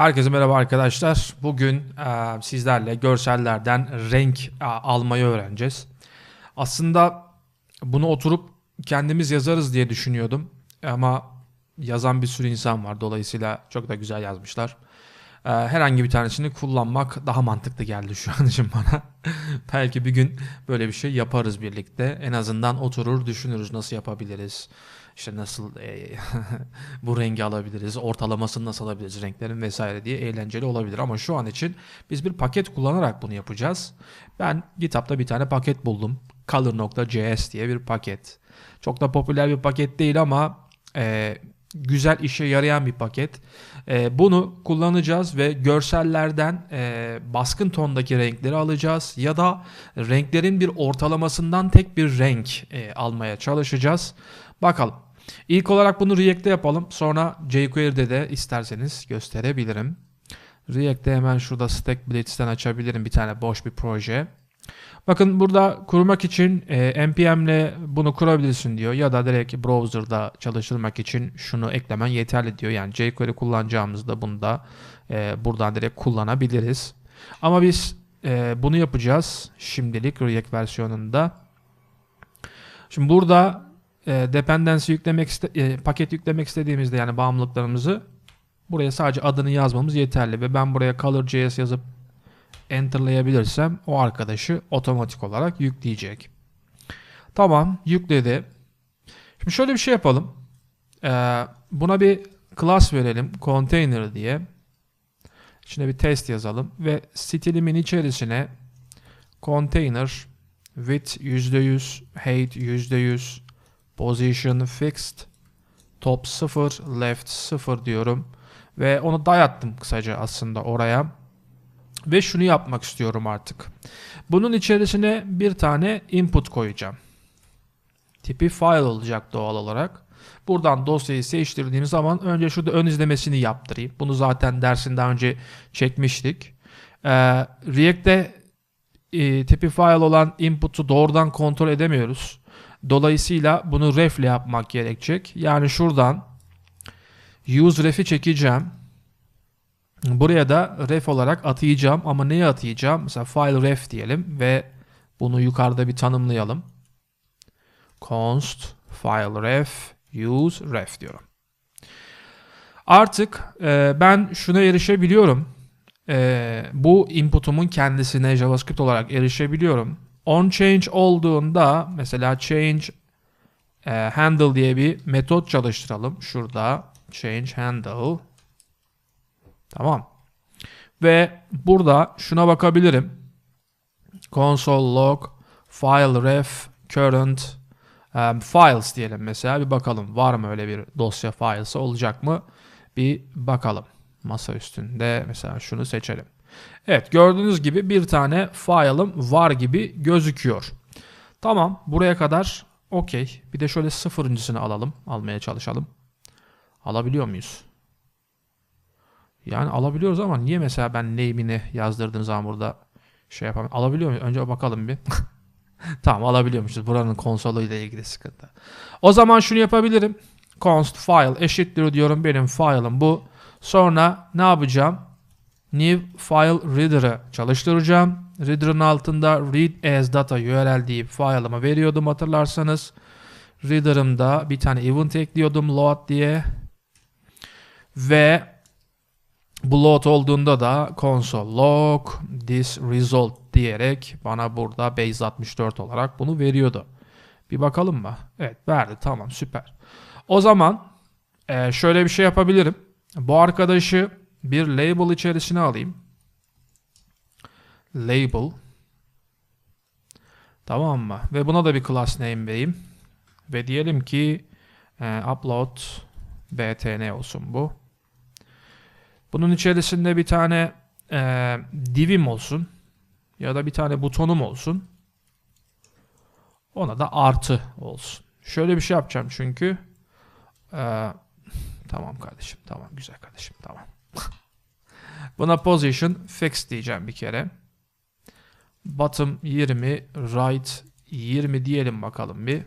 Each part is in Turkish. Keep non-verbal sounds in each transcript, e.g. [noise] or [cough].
Herkese merhaba arkadaşlar. Bugün e, sizlerle görsellerden renk e, almayı öğreneceğiz. Aslında bunu oturup kendimiz yazarız diye düşünüyordum. Ama yazan bir sürü insan var. Dolayısıyla çok da güzel yazmışlar. E, herhangi bir tanesini kullanmak daha mantıklı geldi şu an için bana. [laughs] Belki bir gün böyle bir şey yaparız birlikte. En azından oturur düşünürüz nasıl yapabiliriz. İşte nasıl e, [laughs] bu rengi alabiliriz, ortalamasını nasıl alabiliriz renklerin vesaire diye eğlenceli olabilir. Ama şu an için biz bir paket kullanarak bunu yapacağız. Ben GitHub'da bir tane paket buldum. Color.js diye bir paket. Çok da popüler bir paket değil ama e, güzel işe yarayan bir paket. E, bunu kullanacağız ve görsellerden e, baskın tondaki renkleri alacağız ya da renklerin bir ortalamasından tek bir renk e, almaya çalışacağız. Bakalım. İlk olarak bunu React'te yapalım. Sonra jQuery'de de isterseniz gösterebilirim. React'te hemen şurada Stack Blitz'ten açabilirim bir tane boş bir proje. Bakın burada kurmak için e, npm'le bunu kurabilirsin diyor ya da direkt browser'da çalıştırmak için şunu eklemen yeterli diyor. Yani jQuery kullanacağımızda bunu da e, buradan direkt kullanabiliriz. Ama biz e, bunu yapacağız şimdilik React versiyonunda. Şimdi burada e, dependency yüklemek e, paket yüklemek istediğimizde yani bağımlılıklarımızı buraya sadece adını yazmamız yeterli ve ben buraya color.js yazıp enterlayabilirsem o arkadaşı otomatik olarak yükleyecek. Tamam yükledi. Şimdi şöyle bir şey yapalım. Ee, buna bir class verelim container diye. İçine bir test yazalım ve stilimin içerisine container width %100, height %100, Position fixed. Top 0, left 0 diyorum. Ve onu dayattım kısaca aslında oraya. Ve şunu yapmak istiyorum artık. Bunun içerisine bir tane input koyacağım. Tipi file olacak doğal olarak. Buradan dosyayı seçtirdiğim zaman önce şurada ön izlemesini yaptırayım. Bunu zaten dersin önce çekmiştik. Ee, React'te e, tipi file olan input'u doğrudan kontrol edemiyoruz. Dolayısıyla bunu ref ile yapmak gerekecek. Yani şuradan use ref'i çekeceğim. Buraya da ref olarak atayacağım ama neye atayacağım? Mesela file ref diyelim ve bunu yukarıda bir tanımlayalım. const file ref use ref diyorum. Artık e, ben şuna erişebiliyorum. E, bu input'umun kendisine JavaScript olarak erişebiliyorum on change olduğunda mesela change e, handle diye bir metot çalıştıralım. Şurada change handle. Tamam. Ve burada şuna bakabilirim. Console log file ref current um, files diyelim mesela bir bakalım var mı öyle bir dosya files olacak mı bir bakalım masa üstünde mesela şunu seçelim Evet gördüğünüz gibi bir tane file'ım var gibi gözüküyor. Tamam buraya kadar okey. Bir de şöyle sıfırıncısını alalım. Almaya çalışalım. Alabiliyor muyuz? Yani alabiliyoruz ama niye mesela ben name'ini yazdırdığım zaman burada şey yapalım. Alabiliyor muyuz? Önce bakalım bir. [laughs] tamam alabiliyormuşuz. Buranın konsoluyla ilgili sıkıntı. O zaman şunu yapabilirim. const file eşittir diyorum benim file'ım bu. Sonra ne yapacağım? New file reader'ı çalıştıracağım. Reader'ın altında read as data url deyip file'ımı veriyordum hatırlarsanız. Reader'ımda bir tane event ekliyordum load diye. Ve bu load olduğunda da console log this result diyerek bana burada base 64 olarak bunu veriyordu. Bir bakalım mı? Evet verdi tamam süper. O zaman şöyle bir şey yapabilirim. Bu arkadaşı bir label içerisine alayım. Label. Tamam mı? Ve buna da bir class name vereyim. Ve diyelim ki e, upload btn olsun bu. Bunun içerisinde bir tane e, divim olsun. Ya da bir tane butonum olsun. Ona da artı olsun. Şöyle bir şey yapacağım çünkü. E, tamam kardeşim. Tamam güzel kardeşim. Tamam. [laughs] Buna position fix diyeceğim bir kere. Bottom 20, right 20 diyelim bakalım bir.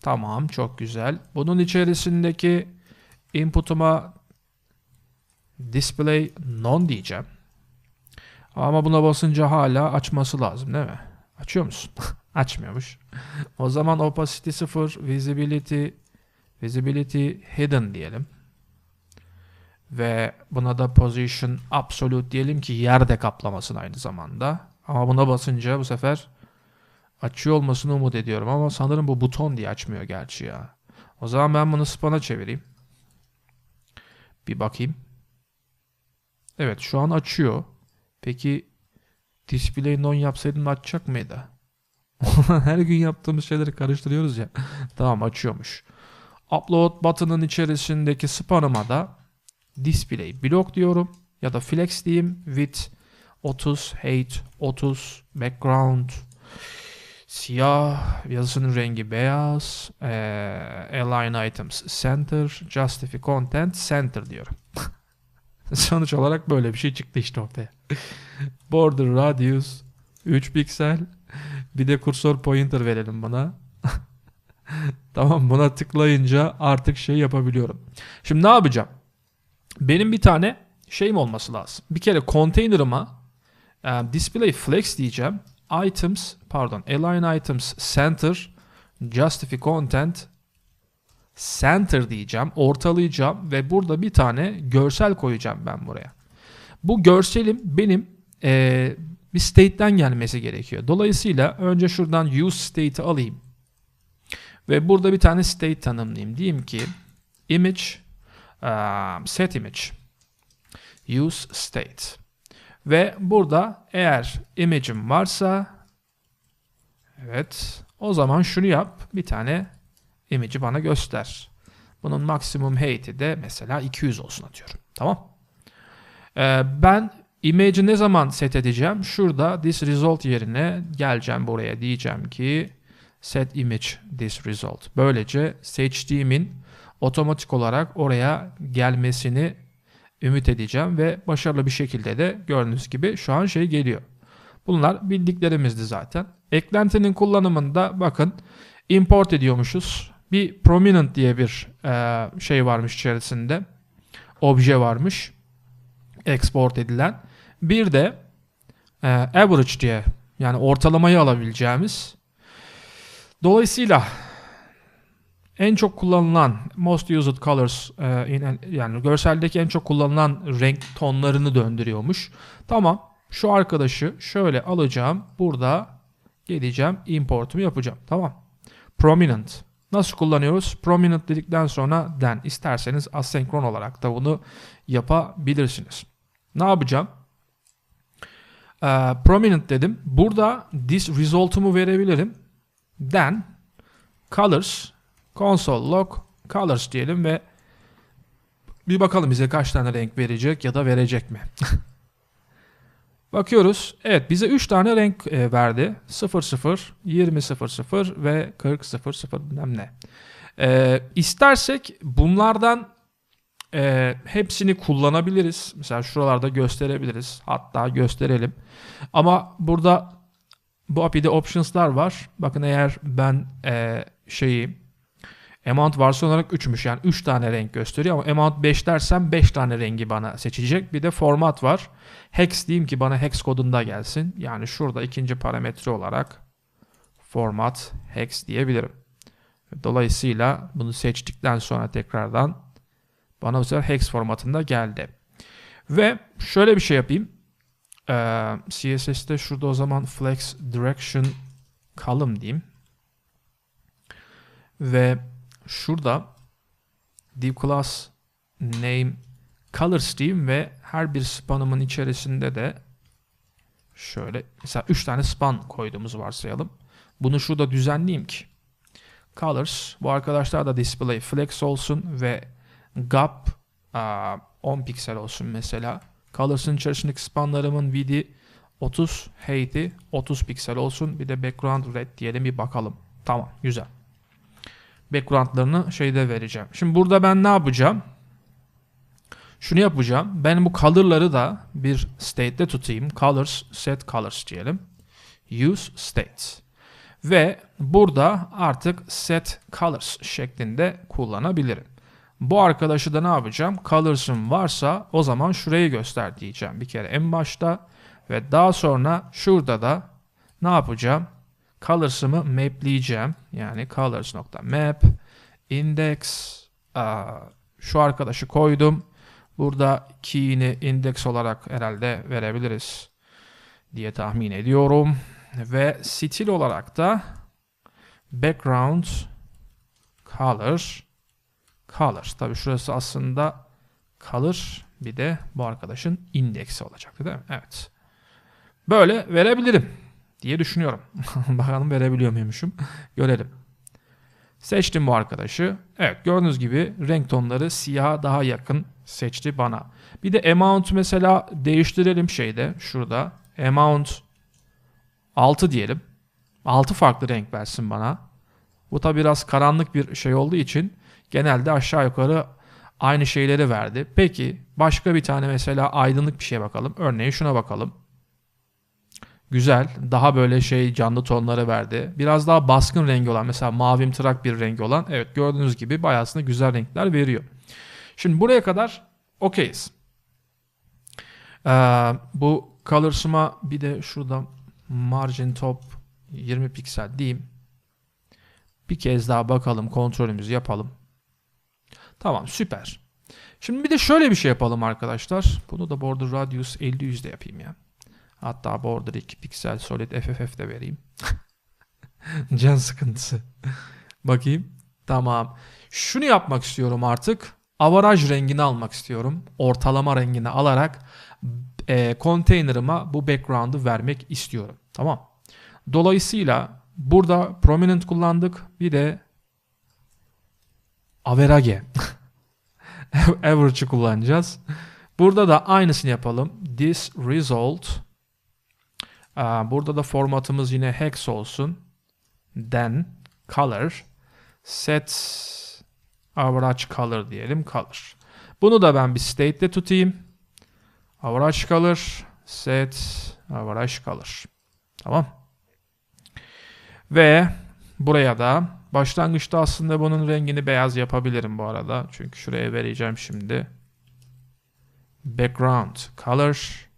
Tamam çok güzel. Bunun içerisindeki input'uma display none diyeceğim. Ama buna basınca hala açması lazım değil mi? Açıyor musun? [laughs] Açmıyormuş. O zaman opacity 0, visibility visibility hidden diyelim. Ve buna da position absolute diyelim ki yerde kaplamasın aynı zamanda. Ama buna basınca bu sefer açıyor olmasını umut ediyorum ama sanırım bu buton diye açmıyor gerçi ya. O zaman ben bunu span'a çevireyim. Bir bakayım. Evet şu an açıyor. Peki display non yapsaydım açacak mıydı? [laughs] Her gün yaptığımız şeyleri karıştırıyoruz ya. [laughs] tamam açıyormuş. Upload button'ın içerisindeki span'ıma da display block diyorum ya da flex diyeyim with 30 height 30 background siyah yazısının rengi beyaz e, align items center justify content center diyorum. [laughs] Sonuç olarak böyle bir şey çıktı işte ortaya. [laughs] Border radius 3 piksel bir de kursor pointer verelim buna. [laughs] tamam buna tıklayınca artık şey yapabiliyorum. Şimdi ne yapacağım? Benim bir tane şeyim olması lazım. Bir kere container'ıma e, display flex diyeceğim. Items pardon align items center justify content center diyeceğim. Ortalayacağım ve burada bir tane görsel koyacağım ben buraya. Bu görselim benim e, bir state'den gelmesi gerekiyor. Dolayısıyla önce şuradan use state'i alayım. Ve burada bir tane state tanımlayayım. Diyeyim ki image um, set image use state. Ve burada eğer image'im varsa evet o zaman şunu yap. Bir tane image'i bana göster. Bunun maksimum height'i de mesela 200 olsun atıyorum. Tamam. Ee, ben image'i ne zaman set edeceğim? Şurada this result yerine geleceğim buraya diyeceğim ki set image this result. Böylece seçtiğimin otomatik olarak oraya gelmesini ümit edeceğim ve başarılı bir şekilde de gördüğünüz gibi şu an şey geliyor. Bunlar bildiklerimizdi zaten. Eklentinin kullanımında bakın import ediyormuşuz. Bir prominent diye bir e, şey varmış içerisinde. Obje varmış. Export edilen. Bir de e, average diye yani ortalamayı alabileceğimiz. Dolayısıyla en çok kullanılan most used colors e, yani görseldeki en çok kullanılan renk tonlarını döndürüyormuş. Tamam. Şu arkadaşı şöyle alacağım. Burada geleceğim. Importumu yapacağım. Tamam. Prominent. Nasıl kullanıyoruz? Prominent dedikten sonra den. isterseniz asenkron olarak da bunu yapabilirsiniz. Ne yapacağım? Ee, prominent dedim. Burada this result'umu verebilirim. Then colors console log colors diyelim ve bir bakalım bize kaç tane renk verecek ya da verecek mi? [laughs] Bakıyoruz. Evet bize 3 tane renk e, verdi. 00, 2000 ve 4000 bilmem ne. E, istersek bunlardan e, hepsini kullanabiliriz. Mesela şuralarda gösterebiliriz. Hatta gösterelim. Ama burada bu API'de options'lar var. Bakın eğer ben e, şeyi Amount varsyon olarak 3'müş yani 3 tane renk gösteriyor ama amount 5 dersem 5 tane rengi bana seçecek. Bir de format var. Hex diyeyim ki bana hex kodunda gelsin. Yani şurada ikinci parametre olarak format hex diyebilirim. Dolayısıyla bunu seçtikten sonra tekrardan bana bu sefer hex formatında geldi. Ve şöyle bir şey yapayım. Ee, CSS'te şurada o zaman flex direction column diyeyim. Ve şurada div class name colors diyeyim ve her bir spanımın içerisinde de şöyle mesela 3 tane span koyduğumuzu varsayalım. Bunu şurada düzenleyeyim ki colors bu arkadaşlar da display flex olsun ve gap 10 piksel olsun mesela. Colors'ın içerisindeki spanlarımın vidi 30 height'i 30 piksel olsun. Bir de background red diyelim bir bakalım. Tamam güzel backgroundlarını şeyde vereceğim. Şimdi burada ben ne yapacağım? Şunu yapacağım. Ben bu color'ları da bir state'de tutayım. Colors, set colors diyelim. Use states. Ve burada artık set colors şeklinde kullanabilirim. Bu arkadaşı da ne yapacağım? Colors'ım varsa o zaman şurayı göster diyeceğim bir kere en başta. Ve daha sonra şurada da ne yapacağım? Colors'ımı mapleyeceğim. Yani colors.map index aa, şu arkadaşı koydum. Burada key'ini index olarak herhalde verebiliriz diye tahmin ediyorum. Ve stil olarak da background color color. Tabi şurası aslında color bir de bu arkadaşın indeksi olacaktı değil mi? Evet. Böyle verebilirim diye düşünüyorum. [laughs] Bakalım verebiliyor muymuşum. Görelim. Seçtim bu arkadaşı. Evet gördüğünüz gibi renk tonları siyaha daha yakın seçti bana. Bir de amount mesela değiştirelim şeyde şurada. Amount 6 diyelim. 6 farklı renk versin bana. Bu tabi biraz karanlık bir şey olduğu için genelde aşağı yukarı aynı şeyleri verdi. Peki başka bir tane mesela aydınlık bir şeye bakalım. Örneğin şuna bakalım. Güzel. Daha böyle şey canlı tonları verdi. Biraz daha baskın rengi olan mesela mavimtırak bir rengi olan evet gördüğünüz gibi bayağısında güzel renkler veriyor. Şimdi buraya kadar okeyiz. Ee, bu colors'ıma bir de şurada margin top 20 piksel diyeyim. Bir kez daha bakalım kontrolümüzü yapalım. Tamam süper. Şimdi bir de şöyle bir şey yapalım arkadaşlar. Bunu da border radius 50 yüzde yapayım ya. Hatta border 2 piksel solid FFF de vereyim. [laughs] Can sıkıntısı. Bakayım. Tamam. Şunu yapmak istiyorum artık. Avaraj rengini almak istiyorum. Ortalama rengini alarak e, container'ıma bu background'ı vermek istiyorum. Tamam. Dolayısıyla burada prominent kullandık. Bir de average. [laughs] Average'ı kullanacağız. Burada da aynısını yapalım. This result. Burada da formatımız yine hex olsun. Then color set average color diyelim color. Bunu da ben bir state'de tutayım. Average color set average color. Tamam. Ve buraya da başlangıçta aslında bunun rengini beyaz yapabilirim bu arada. Çünkü şuraya vereceğim şimdi. Background color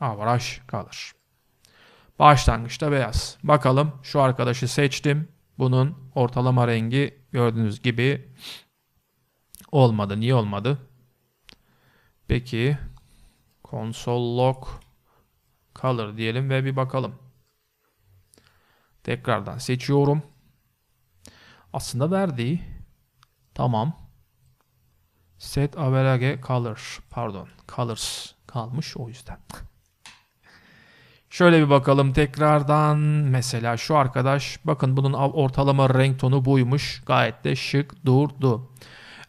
average color. Başlangıçta beyaz. Bakalım şu arkadaşı seçtim. Bunun ortalama rengi gördüğünüz gibi olmadı. Niye olmadı? Peki console log color diyelim ve bir bakalım. Tekrardan seçiyorum. Aslında verdi. Tamam. Set average color. Pardon. Colors kalmış o yüzden. Şöyle bir bakalım tekrardan. Mesela şu arkadaş bakın bunun ortalama renk tonu buymuş. Gayet de şık durdu.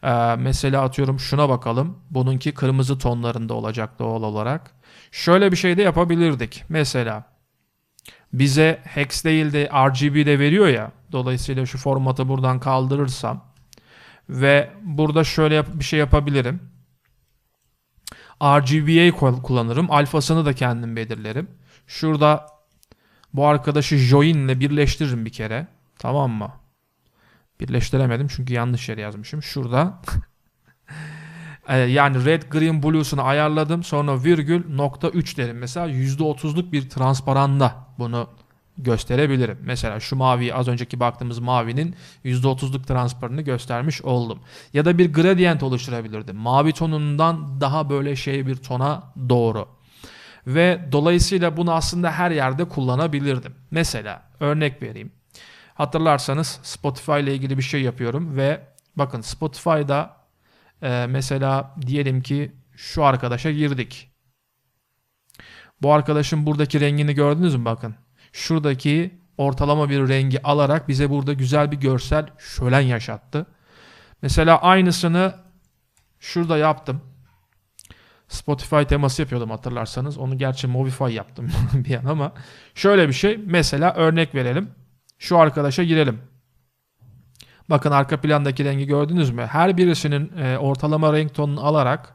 Ee, mesela atıyorum şuna bakalım. Bununki kırmızı tonlarında olacak doğal olarak. Şöyle bir şey de yapabilirdik. Mesela bize hex değil de RGB de veriyor ya. Dolayısıyla şu formatı buradan kaldırırsam ve burada şöyle bir şey yapabilirim. RGBA kullanırım. Alfasını da kendim belirlerim. Şurada bu arkadaşı join ile birleştiririm bir kere. Tamam mı? Birleştiremedim çünkü yanlış yere yazmışım. Şurada [laughs] e, yani red, green, blue'sunu ayarladım. Sonra virgül nokta 3 derim. Mesela %30'luk bir transparanda bunu gösterebilirim. Mesela şu mavi az önceki baktığımız mavinin %30'luk transparanını göstermiş oldum. Ya da bir gradient oluşturabilirdim. Mavi tonundan daha böyle şey bir tona doğru. Ve dolayısıyla bunu aslında her yerde kullanabilirdim. Mesela örnek vereyim. Hatırlarsanız Spotify ile ilgili bir şey yapıyorum ve bakın Spotify'da e, mesela diyelim ki şu arkadaşa girdik. Bu arkadaşın buradaki rengini gördünüz mü bakın. Şuradaki ortalama bir rengi alarak bize burada güzel bir görsel şölen yaşattı. Mesela aynısını şurada yaptım. Spotify teması yapıyordum hatırlarsanız. Onu gerçi Movify yaptım [laughs] bir an ama şöyle bir şey. Mesela örnek verelim. Şu arkadaşa girelim. Bakın arka plandaki rengi gördünüz mü? Her birisinin e, ortalama renk tonunu alarak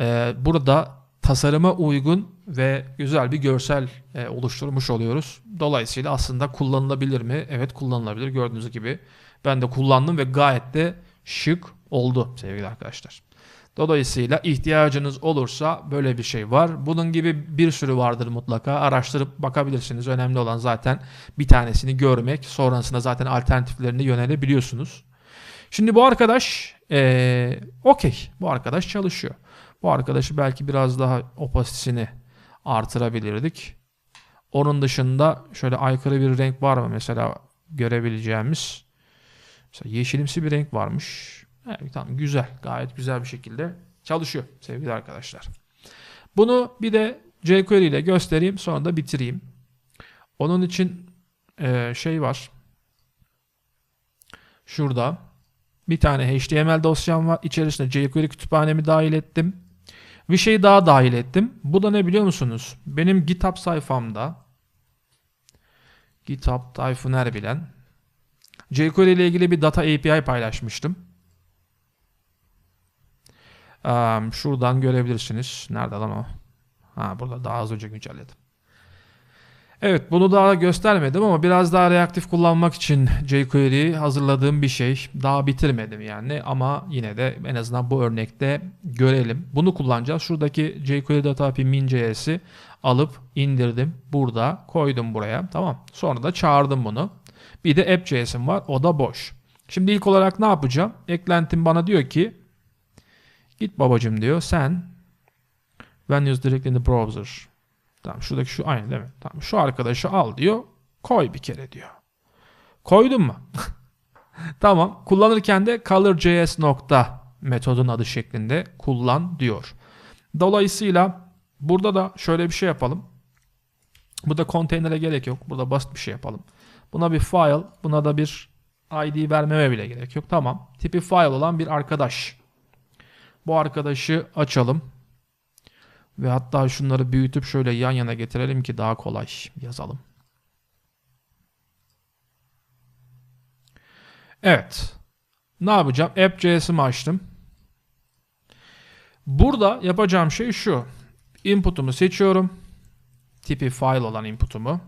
e, burada tasarıma uygun ve güzel bir görsel e, oluşturmuş oluyoruz. Dolayısıyla aslında kullanılabilir mi? Evet kullanılabilir gördüğünüz gibi. Ben de kullandım ve gayet de şık oldu sevgili arkadaşlar. Dolayısıyla ihtiyacınız olursa böyle bir şey var. Bunun gibi bir sürü vardır mutlaka. Araştırıp bakabilirsiniz. Önemli olan zaten bir tanesini görmek. Sonrasında zaten alternatiflerine yönelebiliyorsunuz. Şimdi bu arkadaş ee, okey. Bu arkadaş çalışıyor. Bu arkadaşı belki biraz daha opasitesini artırabilirdik. Onun dışında şöyle aykırı bir renk var mı mesela görebileceğimiz? Mesela yeşilimsi bir renk varmış. Evet, tamam güzel. Gayet güzel bir şekilde çalışıyor sevgili arkadaşlar. Bunu bir de jQuery ile göstereyim sonra da bitireyim. Onun için e, şey var. Şurada bir tane HTML dosyam var. İçerisine jQuery kütüphanemi dahil ettim. Bir şey daha dahil ettim. Bu da ne biliyor musunuz? Benim GitHub sayfamda GitHub Tayfun Erbilen jQuery ile ilgili bir data API paylaşmıştım. Um, şuradan görebilirsiniz. Nerede lan o? Ha burada daha az önce güncelledim. Evet bunu daha göstermedim ama biraz daha reaktif kullanmak için jQuery hazırladığım bir şey. Daha bitirmedim yani ama yine de en azından bu örnekte görelim. Bunu kullanacağız. Şuradaki jQuery data API min.js'i alıp indirdim. Burada koydum buraya. Tamam. Sonra da çağırdım bunu. Bir de app.js'im var. O da boş. Şimdi ilk olarak ne yapacağım? Eklentim bana diyor ki Git babacım diyor. Sen when used directly in the browser. Tamam şuradaki şu aynı değil mi? Tamam şu arkadaşı al diyor. Koy bir kere diyor. Koydun mu? [laughs] tamam. Kullanırken de color.js nokta metodun adı şeklinde kullan diyor. Dolayısıyla burada da şöyle bir şey yapalım. Burada konteynere gerek yok. Burada basit bir şey yapalım. Buna bir file, buna da bir ID vermeme bile gerek yok. Tamam. Tipi file olan bir arkadaş. Bu arkadaşı açalım. Ve hatta şunları büyütüp şöyle yan yana getirelim ki daha kolay yazalım. Evet. Ne yapacağım? App.js'imi açtım. Burada yapacağım şey şu. Input'umu seçiyorum. Tipi file olan input'umu.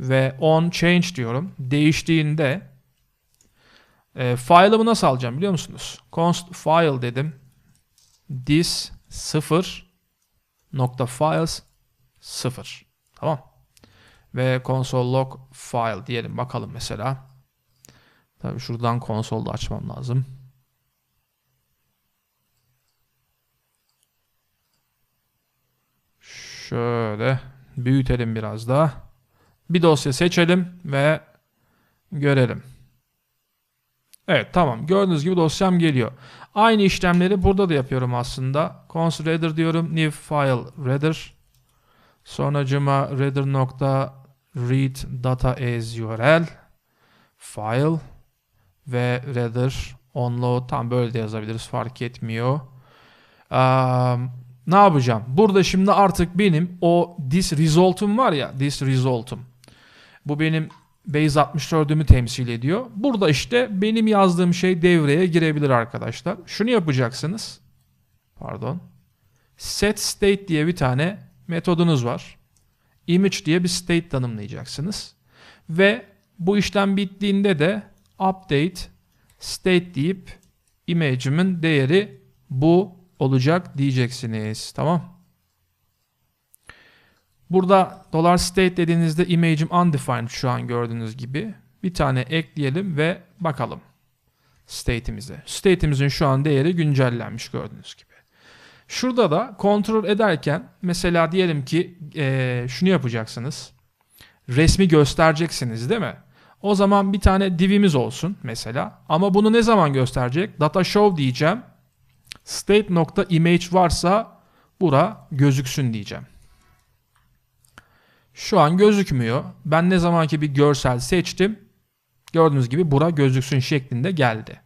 Ve on change diyorum. Değiştiğinde e, file'ımı nasıl alacağım biliyor musunuz? const file dedim. This 0 nokta files 0. Tamam. Ve console log file diyelim bakalım mesela. Tabii şuradan konsolda açmam lazım. Şöyle büyütelim biraz daha. Bir dosya seçelim ve görelim. Evet tamam gördüğünüz gibi dosyam geliyor. Aynı işlemleri burada da yapıyorum aslında. Cons reader diyorum. New file reader. Sonracıma reader nokta read data as url file ve reader onload tam böyle de yazabiliriz fark etmiyor. Um, ne yapacağım? Burada şimdi artık benim o this result'um var ya this result'um. Bu benim Base 64'ümü temsil ediyor. Burada işte benim yazdığım şey devreye girebilir arkadaşlar. Şunu yapacaksınız. Pardon. Set state diye bir tane metodunuz var. Image diye bir state tanımlayacaksınız. Ve bu işlem bittiğinde de update state deyip image'imin değeri bu olacak diyeceksiniz. Tamam. Burada dolar $state dediğinizde image'im undefined şu an gördüğünüz gibi. Bir tane ekleyelim ve bakalım state'imize. State'imizin şu an değeri güncellenmiş gördüğünüz gibi. Şurada da kontrol ederken mesela diyelim ki e, şunu yapacaksınız. Resmi göstereceksiniz değil mi? O zaman bir tane divimiz olsun mesela. Ama bunu ne zaman gösterecek? Data show diyeceğim. State.image varsa bura gözüksün diyeceğim. Şu an gözükmüyor. Ben ne zamanki bir görsel seçtim. Gördüğünüz gibi bura gözüksün şeklinde geldi.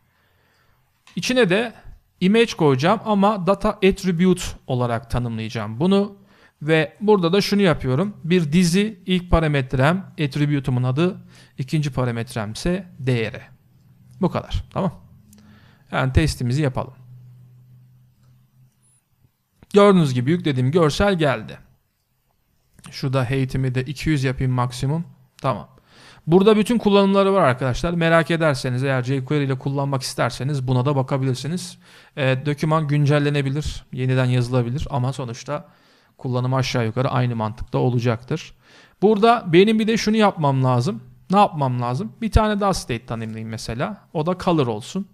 İçine de image koyacağım ama data attribute olarak tanımlayacağım bunu. Ve burada da şunu yapıyorum. Bir dizi ilk parametrem attribute'umun adı. ikinci parametrem ise değeri. Bu kadar. Tamam. Yani testimizi yapalım. Gördüğünüz gibi yüklediğim görsel geldi. Şurada hate'imi de 200 yapayım maksimum. Tamam. Burada bütün kullanımları var arkadaşlar. Merak ederseniz eğer jQuery ile kullanmak isterseniz buna da bakabilirsiniz. Ee, doküman güncellenebilir, yeniden yazılabilir ama sonuçta kullanımı aşağı yukarı aynı mantıkta olacaktır. Burada benim bir de şunu yapmam lazım. Ne yapmam lazım? Bir tane daha state tanımlayayım mesela. O da color olsun.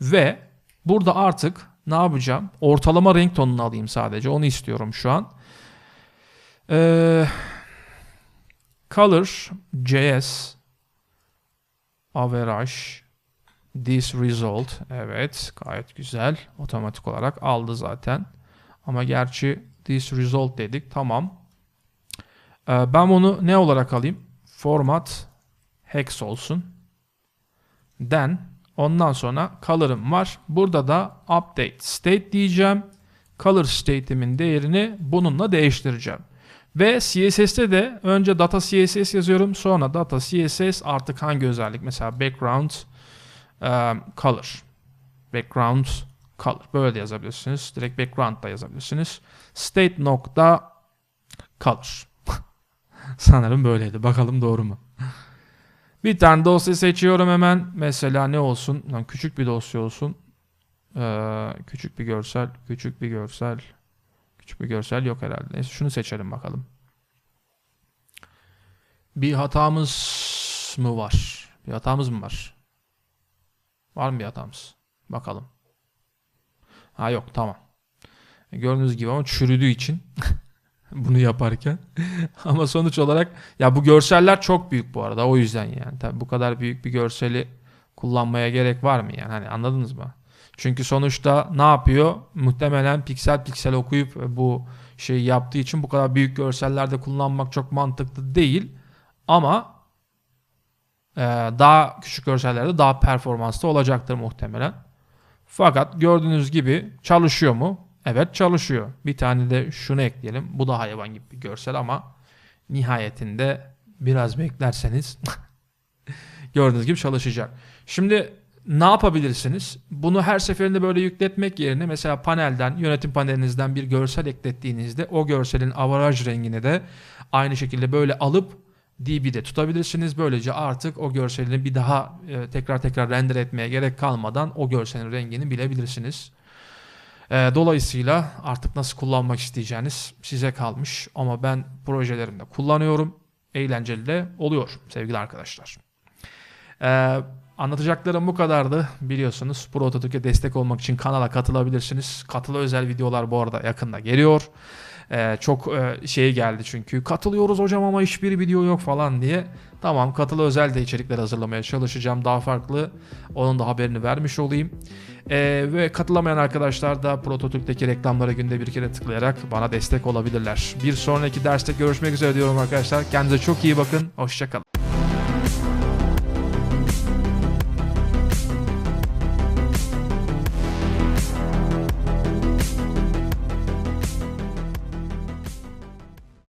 Ve burada artık ne yapacağım? Ortalama renk tonunu alayım sadece. Onu istiyorum şu an. Ee, color JS average this result evet gayet güzel otomatik olarak aldı zaten. Ama gerçi this result dedik tamam. Ee, ben bunu ne olarak alayım? Format hex olsun. Then ondan sonra color'ım var. Burada da update state diyeceğim. Color state'imin değerini bununla değiştireceğim ve CSS'te de önce data CSS yazıyorum. Sonra data CSS artık hangi özellik? Mesela background um, color. Background color. Böyle de yazabilirsiniz. Direkt background da yazabilirsiniz. State nokta color. [laughs] Sanırım böyleydi. Bakalım doğru mu? Bir tane dosya seçiyorum hemen. Mesela ne olsun? Lan küçük bir dosya olsun. Ee, küçük bir görsel. Küçük bir görsel. Küçük bir görsel yok herhalde. Neyse şunu seçelim bakalım. Bir hatamız mı var? Bir hatamız mı var? Var mı bir hatamız? Bakalım. Ha yok tamam. Gördüğünüz gibi ama çürüdüğü için [laughs] bunu yaparken. [laughs] ama sonuç olarak ya bu görseller çok büyük bu arada o yüzden yani. Tabii bu kadar büyük bir görseli kullanmaya gerek var mı yani? Hani anladınız mı? Çünkü sonuçta ne yapıyor? Muhtemelen piksel piksel okuyup bu şeyi yaptığı için bu kadar büyük görsellerde kullanmak çok mantıklı değil. Ama e, daha küçük görsellerde daha performanslı olacaktır muhtemelen. Fakat gördüğünüz gibi çalışıyor mu? Evet çalışıyor. Bir tane de şunu ekleyelim. Bu da hayvan gibi bir görsel ama nihayetinde biraz beklerseniz [laughs] gördüğünüz gibi çalışacak. Şimdi ne yapabilirsiniz? Bunu her seferinde böyle yükletmek yerine mesela panelden, yönetim panelinizden bir görsel eklettiğinizde o görselin averaj rengini de aynı şekilde böyle alıp DB'de tutabilirsiniz. Böylece artık o görselini bir daha e, tekrar tekrar render etmeye gerek kalmadan o görselin rengini bilebilirsiniz. E, dolayısıyla artık nasıl kullanmak isteyeceğiniz size kalmış. Ama ben projelerimde kullanıyorum. Eğlenceli de oluyor sevgili arkadaşlar. Eee Anlatacaklarım bu kadardı. Biliyorsunuz Prototürk'e destek olmak için kanala katılabilirsiniz. Katılı özel videolar bu arada yakında geliyor. Ee, çok e, şey geldi çünkü katılıyoruz hocam ama hiçbir video yok falan diye. Tamam katılı özel de içerikler hazırlamaya çalışacağım. Daha farklı onun da haberini vermiş olayım. Ee, ve katılamayan arkadaşlar da Prototürk'teki reklamlara günde bir kere tıklayarak bana destek olabilirler. Bir sonraki derste görüşmek üzere diyorum arkadaşlar. Kendinize çok iyi bakın. Hoşçakalın.